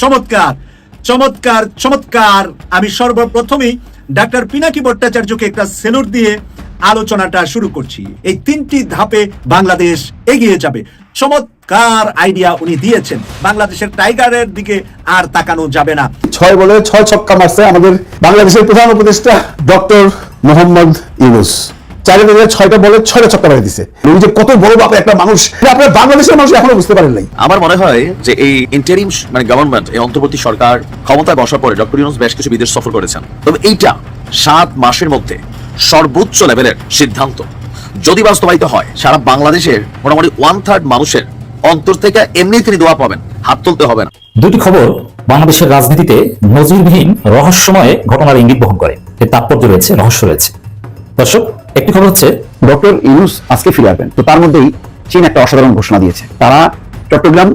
চমৎকার চমৎকার চমৎকার। আমি সর্বপ্রথমেই ডাক্তার পিনাকি ভট্টাচার্যকে একটা সেলুট দিয়ে আলোচনাটা শুরু করছি। এই তিনটি ধাপে বাংলাদেশ এগিয়ে যাবে। চমৎকার আইডিয়া উনি দিয়েছেন। বাংলাদেশের টাইগারের দিকে আর তাকানো যাবে না। ছয় বলে ছয় ছক্কা মারছে আমাদের বাংলাদেশের প্রধান উপদেষ্টা ডক্টর মোহাম্মদ ইউনুস। ছয়টা বলে ছয়টা ছক্কা মেরে দিছে। উনি যে কত বড় বাপ একটা মানুষ আপনার বাংলাদেশের মানুষ এখনও বুঝতে পারেন নাই। আমার মনে হয় যে এই ইন্টারিম মানে গভর্নমেন্ট এই অন্তর্বর্তী সরকার ক্ষমতায় বসার পরে ডক্টর ইউনুস বেশ কিছু বিদেশ সফর করেছেন। তবে এইটা সাত মাসের মধ্যে সর্বোচ্চ লেভেলের সিদ্ধান্ত। যদি বাস্তবায়িত হয় সারা বাংলাদেশের মোটামুটি ওয়ান থার্ড মানুষের অন্তর থেকে এমনি তিনি দোয়া পাবেন হাত তুলতে হবে না। দুটি খবর বাংলাদেশের রাজনীতিতে নজিরবিহীন রহস্যময় ঘটনার ইঙ্গিত বহন করে। এর তাৎপর্য রয়েছে রহস্য রয়েছে। দর্শক একটি খবর হচ্ছে, ডক্টর ইউনুস আজকে ফিরে আসবেন। তো তার মধ্যেই চীন একটা অসাধারণ ঘোষণা দিয়েছে। তারা চট্টগ্রাম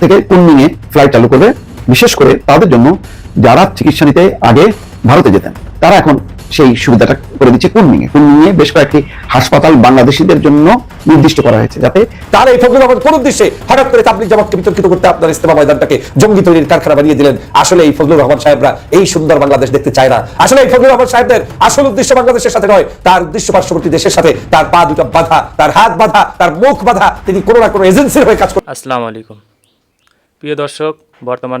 থেকে কুনমিংয়ে ফ্লাইট চালু করবে। বিশেষ করে তাদের জন্য যারা চিকিৎসা নিতে আগে ভারতে যেতেন। তারা এখন সেই সুবিধাটা করে দিচ্ছে কুনমিংয়ে কুনমিংয়ে বেশ কয়েকটি হাসপাতাল বাংলাদেশিদের জন্য নির্দিষ্ট করা হয়েছে যাতে তার এই ফজলুর রহমান কোন উদ্দেশ্যে হঠাৎ করে তাবলিক জামাতকে বিতর্কিত করতে আপনার ইস্তেমা ময়দানটাকে জঙ্গি তৈরির কারখানা বানিয়ে দিলেন? আসলে এই ফজলুর রহমান সাহেবরা এই সুন্দর বাংলাদেশ দেখতে চায় না। আসলে এই ফজলুর রহমান সাহেবদের আসল উদ্দেশ্য বাংলাদেশের সাথে নয়, তার উদ্দেশ্য পার্শ্ববর্তী দেশের সাথে তার পা দুটো বাধা, তার হাত বাধা, তার মুখ বাধা তিনি কোনো না কোনো এজেন্সির হয়ে কাজ করছেন আসসালামু আলাইকুম। প্রিয় দর্শক, বর্তমান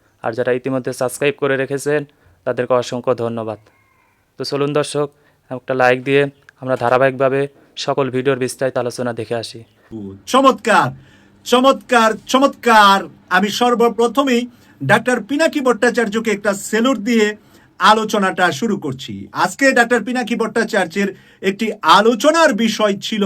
আর যারা ইতিমধ্যে সাবস্ক্রাইব করে রেখেছেন, তাদেরকে অসংখ্য ধন্যবাদ। তো চলুন দর্শক, একটা লাইক দিয়ে আমরা ধারাবাহিকভাবে সকল ভিডিওর বিস্তারিত আলোচনা দেখে আসি। চমৎকার চমৎকার চমৎকার। আমি সর্বপ্রথমেই ডাক্তার পিনাকি ভট্টাচার্যকে একটা সেলুট দিয়ে আলোচনাটা শুরু করছি। আজকে ডাক্তার পিনাকি ভট্টাচার্যের একটি আলোচনার বিষয় ছিল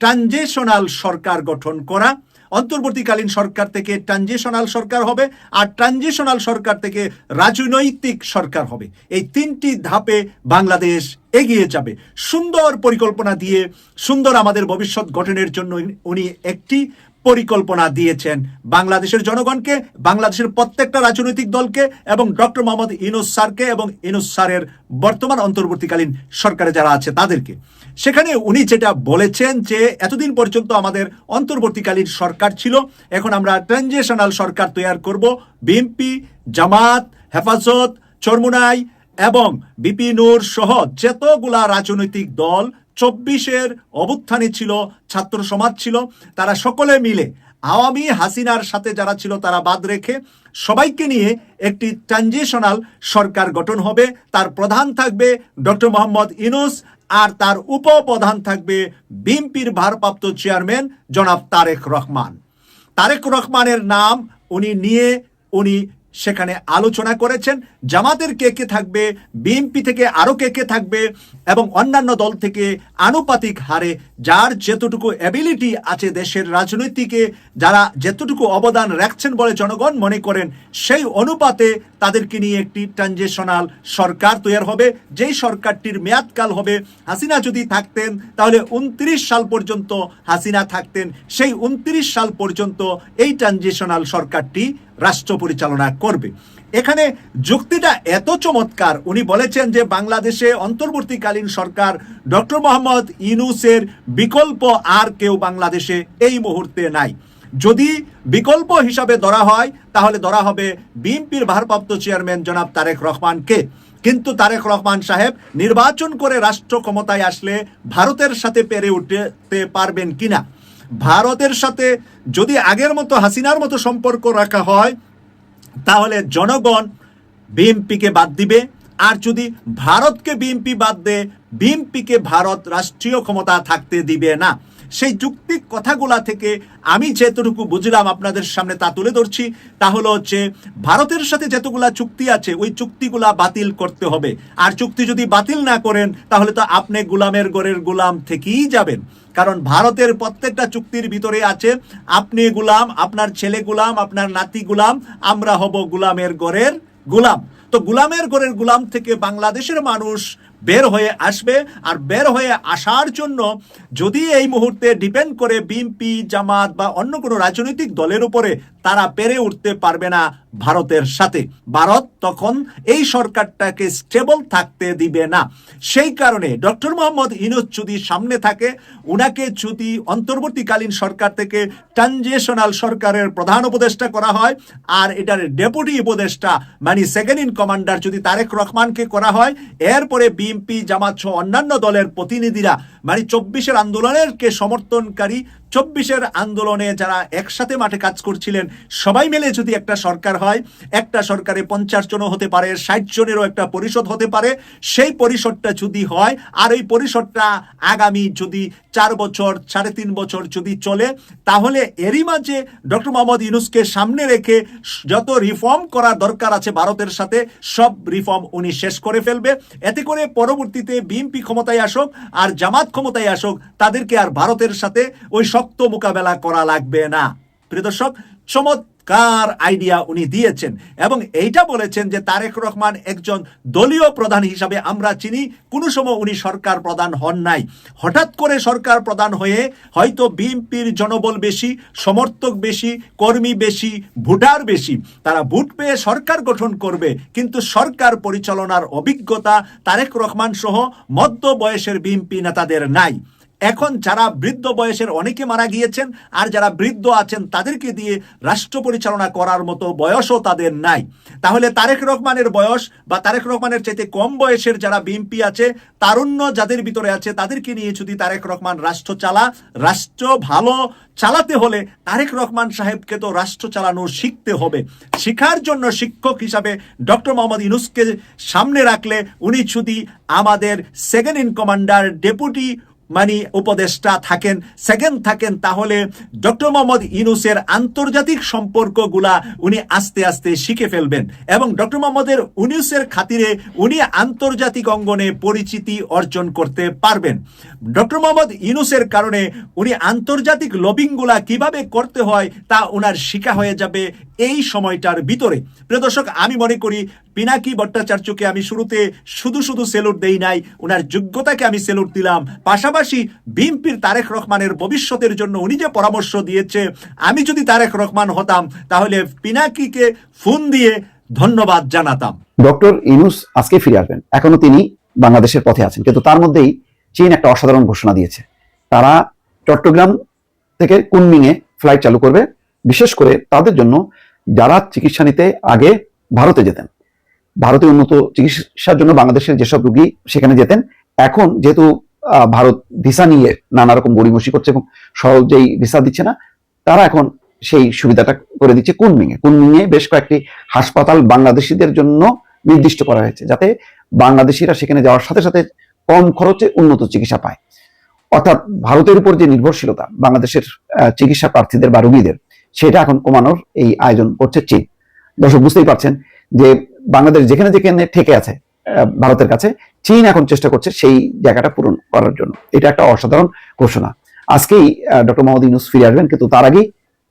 ট্রানজেশনাল সরকার গঠন করা। অন্তর্বর্তীকালীন সরকার থেকে ট্রানজিশনাল সরকার হবে আর ট্রানজিশনাল সরকার থেকে রাজনৈতিক সরকার হবে। এই তিনটি ধাপে বাংলাদেশ এগিয়ে যাবে। সুন্দর পরিকল্পনা দিয়ে সুন্দর আমাদের ভবিষ্যৎ গঠনের জন্য উনি একটি পরিকল্পনা দিয়েছেন। বাংলাদেশের জনগণকে, বাংলাদেশের প্রত্যেকটা রাজনৈতিক দলকে এবং ডক্টর মোহাম্মদ ইনুস স্যারকে এবং ইনুস স্যারের বর্তমান অন্তর্বর্তীকালীন সরকারে যারা আছে তাদেরকে। সেখানে উনি যেটা বলেছেন যে, এতদিন পর্যন্ত আমাদের অন্তর্বর্তীকালীন সরকার ছিল, এখন আমরা ট্রানজেশনাল সরকার তৈরি করব। বিএনপি, জামাত, হেফাজত, চরমুনাই এবং বিপিনুর সহ যতগুলা রাজনৈতিক দল চব্বিশের অভ্যুত্থানে ছিল, ছাত্র সমাজ ছিল, তারা সকলে মিলে আওয়ামী হাসিনার সাথে যারা ছিল তারা বাদ রেখে সবাইকে নিয়ে একটি ট্রানজিশনাল সরকার গঠন হবে। তার প্রধান থাকবে ডক্টর মোহাম্মদ ইনুস আর তার উপপ্রধান থাকবে বিএনপির ভারপ্রাপ্ত চেয়ারম্যান জনাব তারেক রহমান। তারেক রহমানের নাম উনি নিয়ে উনি সেখানে আলোচনা করেছেন। জামাতের কে কে থাকবে, বিএনপি থেকে আরও কে কে থাকবে এবং অন্যান্য দল থেকে আনুপাতিক হারে যার যেতটুকু অ্যাবিলিটি আছে দেশের রাজনৈতিকে, যারা যেতটুকু অবদান রাখছেন বলে জনগণ মনে করেন, সেই অনুপাতে তাদেরকে নিয়ে একটি ট্রানজেশনাল সরকার তৈরি হবে। যেই সরকারটির মেয়াদকাল হবে হাসিনা যদি থাকতেন, তাহলে উনত্রিশ সাল পর্যন্ত হাসিনা থাকতেন। সেই উনত্রিশ সাল পর্যন্ত এই ট্রানজেশনাল সরকারটি রাষ্ট্র পরিচালনা করবে। এখানে যুক্তিটা এত চমৎকার। উনি বলেছেন যে বাংলাদেশে অন্তর্বর্তীকালীন সরকার ডক্টর মোহাম্মদ ইনুসের বিকল্প আর কেউ বাংলাদেশে এই মুহূর্তে নাই। যদি বিকল্প হিসাবে ধরা হয়, তাহলে ধরা হবে বিএনপির ভারপ্রাপ্ত চেয়ারম্যান জনাব তারেক রহমানকে। কিন্তু তারেক রহমান সাহেব নির্বাচন করে রাষ্ট্র ক্ষমতায় আসলে ভারতের সাথে পেরে উঠতে পারবেন কিনা? ভারতের সাথে যদি আগের মতো হাসিনার মতো সম্পর্ক রাখা হয়, তাহলে জনগণ বিএনপিকে বাদ দিবে। আর যদি ভারতকে বিএনপি বাদ দেয়, বিএনপিকে ভারত রাষ্ট্রীয় ক্ষমতা থাকতে দিবে না। সেই যুক্তিক কথাগুলা থেকে আমি যেতটুকু বুঝলাম আপনাদের সামনে তা তুলে ধরছি, তা হলো হচ্ছে ভারতের সাথে যতগুলা চুক্তি আছে, ওই চুক্তিগুলা বাতিল করতে হবে। আর চুক্তি যদি বাতিল না করেন, তাহলে তো আপনি গুলামের গড়ের গুলাম থেকেই যাবেন। কারণ ভারতের প্রত্যেকটা চুক্তির ভিতরে আছে, আপনি গুলাম, আপনার ছেলে গুলাম, আপনার নাতি গুলাম, আমরা হব গুলামের গড়ের গুলাম। তো গুলামের গড়ের গুলাম থেকে বাংলাদেশের মানুষ বের হয়ে আসবে আর বের হয়ে আসার জন্য যদি এই মুহূর্তে ডিপেন্ড করে বিএনপি জামাত বা অন্য কোনো রাজনৈতিক দলের উপরে তারা পেরে উঠতে পারবে না ভারতের সাথে। ভারত তখন এই সরকারটাকে স্টেবল থাকতে দিবে না। সেই কারণে ডক্টর মোহাম্মদ ইনুস যদি সামনে থাকে, উনাকে যদি অন্তর্বর্তীকালীন সরকার থেকে ট্রানজেশনাল সরকারের প্রধান উপদেষ্টা করা হয় আর এটার ডেপুটি উপদেষ্টা মানে সেকেন্ড ইন কমান্ডার যদি তারেক রহমানকে করা হয়, এরপরে বিএনপি জামাত সহ অন্যান্য দলের প্রতিনিধিরা মানে চব্বিশের আন্দোলনেরকে সমর্থনকারী চব্বিশের আন্দোলনে যারা একসাথে মাঠে কাজ করছিলেন, সবাই মিলে যদি একটা সরকার হয়, একটা সরকারে পঞ্চাশ জনও হতে পারে, ষাট জনেরও একটা পরিষদ হতে পারে, সেই পরিষদটা যদি হয়, আর ওই পরিষদটা আগামী যদি চার বছর, সাড়ে তিন বছর যদি চলে, তাহলে এরই মাঝে ডক্টর মোহাম্মদ ইউনুসকে সামনে রেখে যত রিফর্ম করা দরকার আছে ভারতের সাথে, সব রিফর্ম উনি শেষ করে ফেলবে। এতে করে পরবর্তীতে বিএনপি ক্ষমতায় আসুক আর জামাত ক্ষমতায় আসুক, তাদেরকে আর ভারতের সাথে ওই শক্ত মোকাবেলা করা লাগবে না। প্রিয় দর্শক, চমৎকার আইডিয়া উনি দিয়েছেন এবং এইটা বলেছেন যে তারেক রহমান একজন দলীয় প্রধান হিসাবে আমরা চিনি। কোনো সময় উনি সরকার প্রধান হন নাই। হঠাৎ করে সরকার প্রধান হয়ে হয়তো বিএনপির জনবল বেশি, সমর্থক বেশি, কর্মী বেশি, ভোটার বেশি। তারা ভোট পেয়ে সরকার গঠন করবে, কিন্তু সরকার পরিচালনার অভিজ্ঞতা তারেক রহমান সহ মধ্য বয়সের বিএনপি নেতাদের নাই। এখন যারা বৃদ্ধ বয়সের অনেকে মারা গিয়েছেন, আর যারা বৃদ্ধ আছেন, তাদেরকে দিয়ে রাষ্ট্র পরিচালনা করার মতো বয়সও তাদের নাই। তাহলে তারেক রহমানের বয়স বা তারেক রহমানের চাইতে কম বয়সের যারা বিএনপি আছে, তারুণ্য যাদের ভিতরে আছে, তাদেরকে নিয়ে যদি তারেক রহমান রাষ্ট্র চালা, রাষ্ট্র ভালো চালাতে হলে তারেক রহমান সাহেবকে তো রাষ্ট্র চালানো শিখতে হবে। শিখার জন্য শিক্ষক হিসাবে ডক্টর মোহাম্মদ ইউনুসকে সামনে রাখলে উনি যদি আমাদের সেকেন্ড ইন কমান্ডার, ডেপুটি মানে উপদেষ্টা থাকেন সেকেন্ড থাকেন, তাহলে ডক্টর মোহাম্মদ ইনুসের আন্তর্জাতিক সম্পর্কগুলা উনি আস্তে আস্তে শিখে ফেলবেন এবং ডক্টর মোহাম্মদের ইউনুসের খাতিরে উনি আন্তর্জাতিক অঙ্গনে পরিচিতি অর্জন করতে পারবেন। ডক্টর মোহাম্মদ ইনুসের কারণে উনি আন্তর্জাতিক লবিংগুলা কীভাবে করতে হয় তা ওনার শিখা হয়ে যাবে এই সময়টার ভিতরে। প্রিয় দর্শক, আমি মনে করি পিনাকি ভট্টাচার্যকে আমি শুরুতে শুধু শুধু সেলুট দেই নাই ওনার যোগ্যতাকে আমি সেলুট দিলাম। পাশাপাশি বিএনপির তারেক রহমানের ভবিষ্যতের জন্য উনি যে পরামর্শ দিয়েছে, আমি যদি তারেক রহমান হতাম, তাহলে পিনাকিকে ফোন দিয়ে ধন্যবাদ জানাতাম। ডক্টর ইনুস আজকে ফিরে আসবেন। এখনও তিনি বাংলাদেশের পথে আছেন, কিন্তু তার মধ্যেই চীন একটা অসাধারণ ঘোষণা দিয়েছে। তারা চট্টগ্রাম থেকে কুনমিংয়ে ফ্লাইট চালু করবে, বিশেষ করে তাদের জন্য যারা চিকিৎসা নিতে আগে ভারতে যেতেন। ভারতে উন্নত চিকিৎসার জন্য বাংলাদেশের যেসব রোগী সেখানে যেতেন, এখন যেহেতু ভারত ভিসা নিয়ে নানা রকম গড়িমসি করছে এবং সহজেই ভিসা দিচ্ছে না, তারা এখন সেই সুবিধাটা করে দিচ্ছে কুনমিংয়ে। কুনমিংয়ে বেশ কয়েকটি হাসপাতাল বাংলাদেশিদের জন্য নির্দিষ্ট করা হয়েছে যাতে বাংলাদেশিরা সেখানে যাওয়ার সাথে সাথে কম খরচে উন্নত চিকিৎসা পায়। অর্থাৎ ভারতের উপর যে নির্ভরশীলতা, বাংলাদেশের চিকিৎসা প্রার্থীদের বা রোগীদের সেটা এখন কমানোর এই আয়োজন করছে চীন। দর্শক, বুঝতেই পারছেন যে বাংলাদেশ যেখানে যেখানে ঠেকে আছে ভারতের কাছে, চীন এখন চেষ্টা করছে সেই জায়গাটা পূরণ করার জন্য। এটা একটা অসাধারণ ঘোষণা। আজকেই ডক্টর মোহাম্মদ ইউনুস ফিরে আসবেন, কিন্তু তার আগেই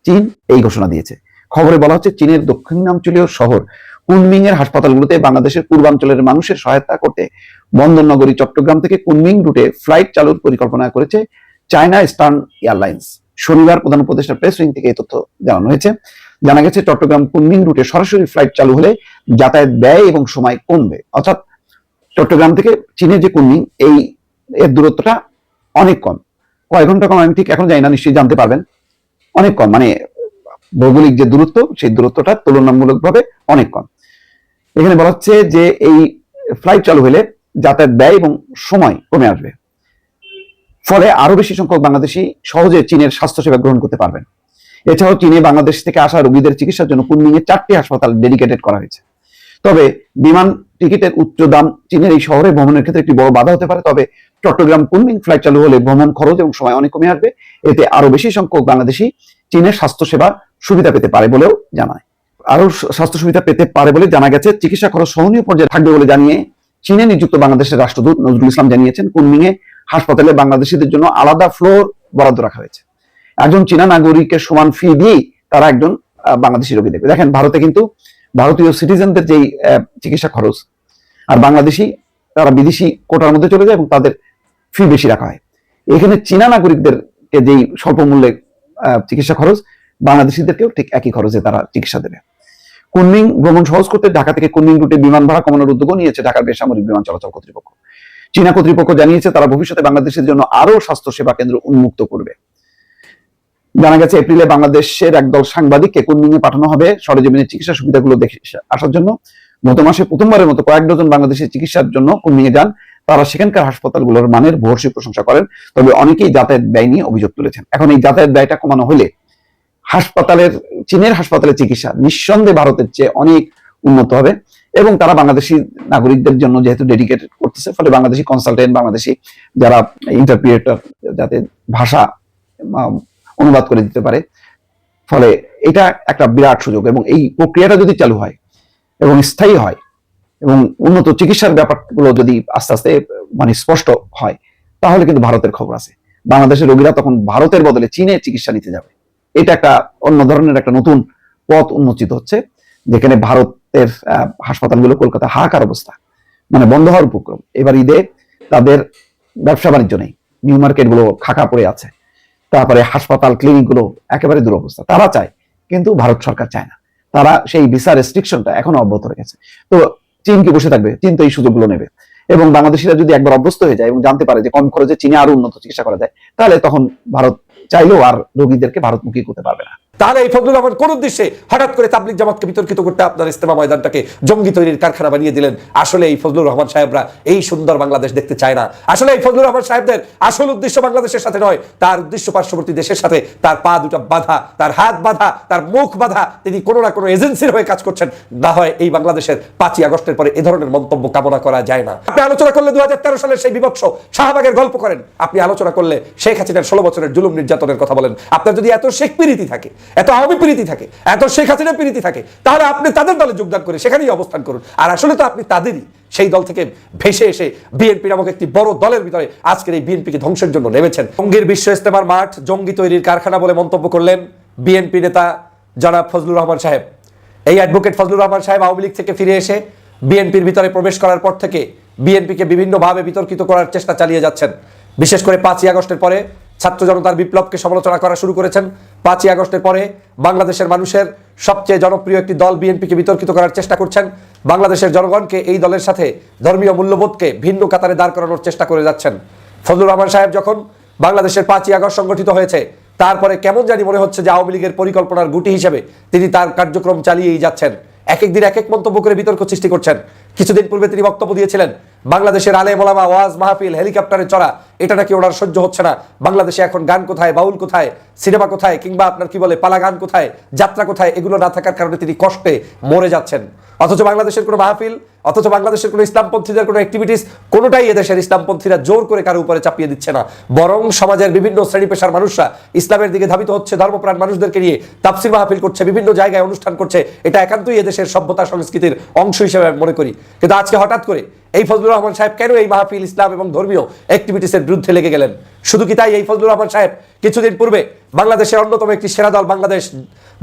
চীন এই ঘোষণা দিয়েছে। খবরে বলা হচ্ছে চীনের দক্ষিণাঞ্চলীয় শহর কুনমিং এর হাসপাতালগুলোতে বাংলাদেশের পূর্বাঞ্চলের মানুষের সহায়তা করতে বন্দর নগরী চট্টগ্রাম থেকে কুনমিং রুটে ফ্লাইট চালুর পরিকল্পনা করেছে চায়না স্টার্ন এয়ারলাইন্স। শনিবার প্রধান উপদেষ্টা প্রেস উইং থেকে এই তথ্য জানানো হয়েছে। জানা গেছে, চট্টগ্রাম কুনমিং রুটে সরাসরি ফ্লাইট চালু হলে যাতায়াত ব্যয় এবং সময় কমবে। অর্থাৎ চট্টগ্রাম থেকে চীনের যে কুনমিং, এই এর দূরত্বটা অনেক কম। কয়েক ঘণ্টা কম, আমি ঠিক এখন জানি না, নিশ্চয়ই জানতে পারবেন। অনেক কম মানে ভৌগোলিক যে দূরত্ব, সেই দূরত্বটা তুলনামূলকভাবে অনেক কম। এখানে বলা হচ্ছে যে এই ফ্লাইট চালু হলে যাতায়াত ব্যয় এবং সময় কমে আসবে। ফলে আরও বেশি সংখ্যক বাংলাদেশি সহজে চীনের স্বাস্থ্যসেবা গ্রহণ করতে পারবেন। এছাড়াও চীনে বাংলাদেশ থেকে আসা রোগীদের চিকিৎসার জন্য কুনমিংয়ে চারটি হাসপাতাল ডেডিকেটেড করা হয়েছে। তবে বিমান টিকিটের উচ্চ দাম চীনের এই শহরে ভ্রমণের ক্ষেত্রে একটি বড় বাধা হতে পারে। তবে চট্টগ্রাম কুনমিং ফ্লাইট চালু হলে ভ্রমণ খরচ এবং সময় অনেক কমে আসবে। এতে আরও বেশি সংখ্যক বাংলাদেশি চীনের স্বাস্থ্যসেবা সুবিধা পেতে পারে বলেও জানায়। আরও স্বাস্থ্য সুবিধা পেতে পারে বলে জানা গেছে। চিকিৎসা খরচ সহনীয় পর্যায়ে থাকবে বলে জানিয়ে চীনে নিযুক্ত বাংলাদেশের রাষ্ট্রদূত নজরুল ইসলাম জানিয়েছেন কুনমিং এ হাসপাতালে বাংলাদেশিদের জন্য আলাদা ফ্লোর বরাদ্দ রাখা হয়েছে। একজন চীনা নাগরিকের সমান ফি দিয়েই তারা একজন বাংলাদেশি রোগী দেখবে। দেখেন, ভারতে কিন্তু ভারতীয় সিটিজেনদের যেই চিকিৎসা খরচ, আর বাংলাদেশি, তারা বিদেশি কোটার মধ্যে চলে যায় এবং তাদের ফি বেশি রাখা হয়। এখানে চীনা নাগরিকদেরকে যেই স্বল্প মূল্যে চিকিৎসা খরচ, বাংলাদেশিদেরকেও ঠিক একই খরচে তারা চিকিৎসা দেবে। কুনমিং ভ্রমণ সহজ করতে ঢাকা থেকে কুনমিং রুটে বিমান ভাড়া কমানোর উদ্যোগও নিয়েছে ঢাকার বেসামরিক বিমান চলাচল কর্তৃপক্ষ। চীনা কর্তৃপক্ষ জানিয়েছে, তারা ভবিষ্যতে বাংলাদেশের জন্য আরও স্বাস্থ্য সেবা কেন্দ্র উন্মুক্ত করবে। জানা গেছে, এপ্রিলে বাংলাদেশের একদল সাংবাদিককে কুনমিং এ পাঠানো হবে সরেজমিনের চিকিৎসা সুবিধাগুলো দেখে আসার জন্য। গত মাসে প্রথমবারের মতো কয়েক ডজন বাংলাদেশের চিকিৎসার জন্য কুনমিং এ যান। তারা সেখানকার হাসপাতালগুলোর মানের ভর্ষী প্রশংসা করেন, তবে অনেকেই যাতায়াত ব্যয় নিয়ে অভিযোগ তুলেছেন। এখন এই যাতায়াত ব্যয়টা কমানো হলে হাসপাতালের চীনের হাসপাতালের চিকিৎসা নিঃসন্দেহে ভারতের চেয়ে অনেক উন্নত হবে। এবং তারা বাংলাদেশি নাগরিকদের জন্য যেহেতু ডেডিকেটেড করতেছে, ফলে বাংলাদেশি কনসালটেন্ট বাংলাদেশি যারা ইন্টারপ্রিয়েটর যাতে ভাষা অনুবাদ করে দিতে পারে, ফলে এটা একটা বিরাট সুযোগ এবং এই প্রক্রিয়াটা যদি চালু হয় এবং স্থায়ী হয় এবং উন্নত চিকিৎসার ব্যাপারগুলো যদি আস্তে আস্তে মানে স্পষ্ট হয়, তাহলে কিন্তু ভারতের খবর আছে। বাংলাদেশের রোগীরা তখন ভারতের বদলে চীনে চিকিৎসা নিতে যাবে। এটা একটা অন্য ধরনের একটা নতুন পথ উন্মোচিত হচ্ছে, যেখানে ভারতের আহ, হাসপাতালগুলো কলকাতা হাহাকার অবস্থা। মানে বন্ধ হওয়ার উপক্রম। এবার ঈদে তাদের ব্যবসা বাণিজ্য নেই। নিউ মার্কেটগুলো খাকা পড়ে আছে। তারপরে হাসপাতাল ক্লিনিকগুলো একেবারে দুরবস্থা। তারা চায় কিন্তু ভারত সরকার চায় না। তারা সেই ভিসা রেস্ট্রিকশনটা এখনও অব্যাহত রেখেছে। তো চীন কি বসে থাকবে? চীন তো এই সুযোগগুলো নেবে। এবং বাংলাদেশিরা যদি একবার অভ্যস্ত হয়ে যায় এবং জানতে পারে যে কম খরচে চীনে আরও উন্নত চিকিৎসা করা যায় তাহলে তখন ভারত চাইলেও আর রোগীদেরকে ভারতমুখী করতে পারবে না। তাহলে এই ফজলুর রহমান কোন উদ্দেশ্যে হঠাৎ করে তাবলিক জামাতকে বিতর্কিত করতে আপনার ইস্তেমা ময়দানটাকে জঙ্গি তৈরির কারখানা বানিয়ে দিলেন? আসলে এই ফজলুর রহমান সাহেবরা এই সুন্দর বাংলাদেশ দেখতে চায় না। আসলে এই ফজলুর রহমান সাহেবদের আসল উদ্দেশ্য বাংলাদেশের সাথে নয়, তার উদ্দেশ্য পার্শ্ববর্তী দেশের সাথে তার পা দুটো বাধা, তার হাত বাধা, তার মুখ বাধা, তিনি কোনো না কোনো এজেন্সির হয়ে কাজ করছেন। না হয় এই বাংলাদেশের পাঁচই আগস্টের পরে এ ধরনের মন্তব্য কামনা করা যায় না। আপনি আলোচনা করলে দু সালের সেই বিভৎস শাহবাগের গল্প করেন। আপনি আলোচনা করলে শেখ হাসিনার ষোলো বছরের জুলুম নির্যাতনের কথা বলেন। আপনার যদি এত শেখ প্রীতি থাকে এত আওয়ামী প্রীতি থাকে, এত শেখ হাসিনা প্রীতি থাকে, তাহলে আপনি তাদের দলে যোগদান করে সেখানেই অবস্থান করুন। আর আসলে তো আপনি তাদেরই, সেই দল থেকে ভেসে এসে বিএনপি নামক একটি বড় দলের ভিতরে আজকের এই বিএনপিকে ধ্বংসের জন্য নেমেছেন। জঙ্গির বিশ্ব ইস্তেমার মাঠ, জঙ্গি তৈরির কারখানা বলে মন্তব্য করলেন বিএনপি নেতা জনাব ফজলুর রহমান সাহেব। এই অ্যাডভোকেট ফজলুর রহমান সাহেব আওয়ামী লীগ থেকে ফিরে এসে বিএনপির ভিতরে প্রবেশ করার পর থেকে বিএনপিকে বিভিন্নভাবে বিতর্কিত করার চেষ্টা চালিয়ে যাচ্ছেন। বিশেষ করে পাঁচই আগস্টের পরে ছাত্র জনতার বিপ্লবকে সমালোচনা করা শুরু করেছেন। পাঁচই আগস্টের পরে বাংলাদেশের মানুষের সবচেয়ে জনপ্রিয় একটি দল বিএনপিকে বিতর্কিত করার চেষ্টা করছেন। বাংলাদেশের জনগণকে এই দলের সাথে ধর্মীয় মূল্যবোধকে ভিন্ন কাতারে দাঁড় করানোর চেষ্টা করে যাচ্ছেন। ফজলুর রহমান সাহেব যখন বাংলাদেশের পাঁচই আগস্ট সংগঠিত হয়েছে, তারপরে কেমন জানি মনে হচ্ছে যে আওয়ামী লীগের পরিকল্পনার গুটি হিসেবে তিনি তার কার্যক্রম চালিয়েই যাচ্ছেন। এক এক দিন এক এক মন্তব্য করে বিতর্ক সৃষ্টি করছেন। কিছুদিন পূর্বে তিনি বক্তব্য দিয়েছিলেন, বাংলাদেশের আলে মোলামা ওয়াজ মাহফিল, হেলিকপ্টারে চড়া, এটা নাকি ওনার সহ্য হচ্ছে না। বাংলাদেশে এখন গান কোথায়, বাউল কোথায়, সিনেমা কোথায়, কিংবা আপনার কি বলে, পালা গান কোথায়, যাত্রা কোথায়, এগুলো না থাকার কারণে তিনি কষ্টে মরে যাচ্ছেন। অথচ বাংলাদেশের কোনো মাহফিল, অথচ বাংলাদেশের কোনো ইসলামপন্থীদের কোনো অ্যাক্টিভিটিস কোনোটাই এদেশের ইসলামপন্থীরা জোর করে কারও উপরে চাপিয়ে দিচ্ছে না। বরং সমাজের বিভিন্ন শ্রেণি পেশার মানুষরা ইসলামের দিকে ধাবিত হচ্ছে, ধর্মপ্রাণ মানুষদেরকে নিয়ে তাফসির মাহফিল করছে, বিভিন্ন জায়গায় অনুষ্ঠান করছে। এটা একান্তই এদেশের সভ্যতা সংস্কৃতির অংশ হিসেবে মনে করি। কিন্তু আজকে হঠাৎ করে এই ফজলুর রহমান সাহেব কেন এই মাহফিল ইসলাম এবং ধর্মীয় অ্যাক্টিভিটিসের বিরুদ্ধে লেগে গেলেন? শুধু কি তাই এই ফজলুর রহমান সাহেব কিছুদিন পূর্বে বাংলাদেশের অন্যতম একটি সেরা দল বাংলাদেশ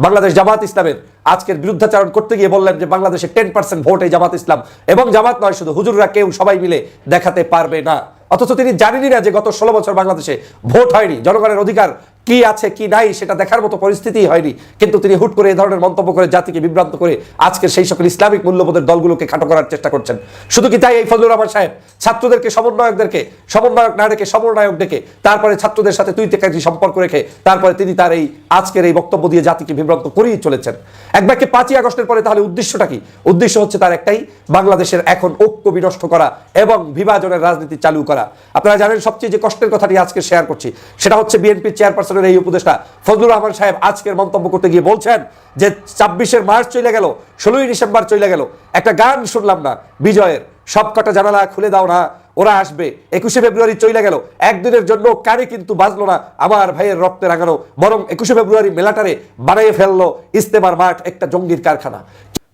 বাংলাদেশ জামাত ইসলামের আজকের বিরুদ্ধাচারণ করতে গিয়ে বললেন যে বাংলাদেশে টেন পার্সেন্ট ভোট এই জামাত ইসলাম এবং জামাত নয়, শুধু হুজুররা কেউ সবাই মিলে দেখাতে পারবে না। অথচ তিনি জানেনই না যে গত ষোলো বছর বাংলাদেশে ভোট হয়নি। জনগণের অধিকার কি আছে, কি নাই, সেটা দেখার মতো পরিস্থিতি হয়নি। কিন্তু তিনি হুট করে এই ধরনের মন্তব্য করে জাতিকে বিভ্রান্ত করে আজকের সেই সকল ইসলামিক মূল্যবোধের দলগুলোকে খাটো করার চেষ্টা করছেন। শুধু কি তাই এই ফজলুর রহমান সাহেব? ছাত্রদেরকে, সমন্বয়কদেরকে, সমন্বয়ক না ডেকে সমন্বয়ক ডেকে তারপরে ছাত্রদের সাথে তুই থেকে সম্পর্ক রেখে, তারপরে তিনি তার এই আজকের এই বক্তব্য দিয়ে জাতিকে বিভ্রান্ত করেই চলেছেন। এক বাক্যে পাঁচই আগস্টের পরে তাহলে উদ্দেশ্যটা কি? উদ্দেশ্য হচ্ছে তার একটাই, বাংলাদেশের এখন ঐক্য বিনষ্ট করা এবং বিভাজনের রাজনীতি চালু করা। আপনারা জানেন সবচেয়ে যে কষ্টের কথাটি আজকে শেয়ার করছি, সেটা হচ্ছে বিএনপি বিএনপির চেয়ারপারসনের এই উপদেষ্টা ফজলুর রহমান সাহেব আজকের মন্তব্য করতে গিয়ে বলছেন যে ছাব্বিশের মার্চ চলে গেল, ষোলোই ডিসেম্বর চলে গেল। একটা গান শুনলাম না, বিজয়ের। সব কটা জানালা খুলে দাও না, ওরা আসবে। একুশে ফেব্রুয়ারি চলে গেল। একদিনের জন্য কারে কিন্তু বাজলো না, আমার ভাইয়ের রক্তে রাঙানো। বরং একুশে ফেব্রুয়ারি মেলাটারে বানিয়ে ফেলল ইস্তেমার মাঠ একটা জঙ্গির কারখানা।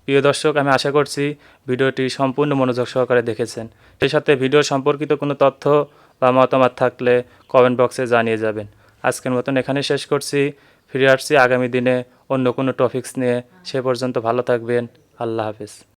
প্রিয় দর্শক, আমি আশা করছি ভিডিওটি সম্পূর্ণ মনোযোগ সহকারে দেখেছেন। সেই সাথে ভিডিও সম্পর্কিত কোনো তথ্য বা মতামত থাকলে কমেন্ট বক্সে জানিয়ে যাবেন। আজকের মতন এখানে শেষ করছি। ফিরে আসছি আগামী দিনে অন্য কোনো টপিক্স নিয়ে। সে পর্যন্ত ভালো থাকবেন। আল্লাহ হাফিজ।